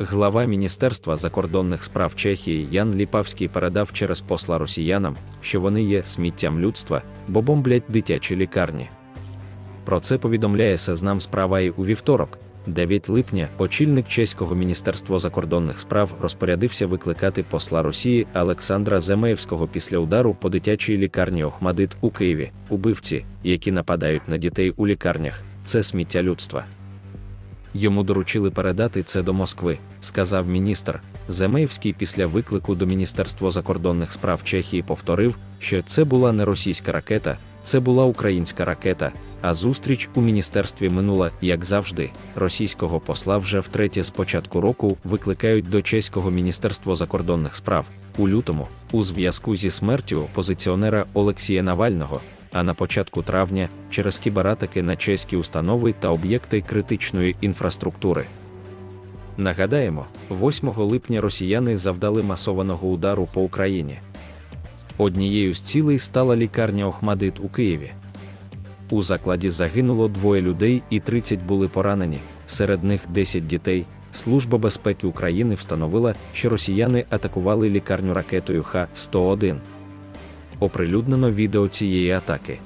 Глава Міністерства закордонних справ Чехії Ян Ліпавський передав через посла росіянам, що вони є сміттям людства, бо бомблять дитячі лікарні. Про це повідомляє Сезнам справа і у вівторок, 9 липня, очільник чеського міністерства закордонних справ розпорядився викликати посла Росії Олександра Земеєвського після удару по дитячій лікарні Охмадит у Києві. Убивці, які нападають на дітей у лікарнях, це сміття людства. Йому доручили передати це до Москви, сказав міністр. Земеївський після виклику до Міністерства закордонних справ Чехії повторив, що це була не російська ракета, це була українська ракета. А зустріч у міністерстві минула, як завжди. Російського посла вже втретє з початку року викликають до чеського міністерства закордонних справ у лютому, у зв'язку зі смертю опозиціонера Олексія Навального. А на початку травня через кібератаки на чеські установи та об'єкти критичної інфраструктури. Нагадаємо, 8 липня росіяни завдали масованого удару по Україні. Однією з цілей стала лікарня Охмадит у Києві. У закладі загинуло двоє людей і 30 були поранені, серед них 10 дітей. Служба безпеки України встановила, що росіяни атакували лікарню ракетою Х-101. Оприлюднено відео цієї атаки.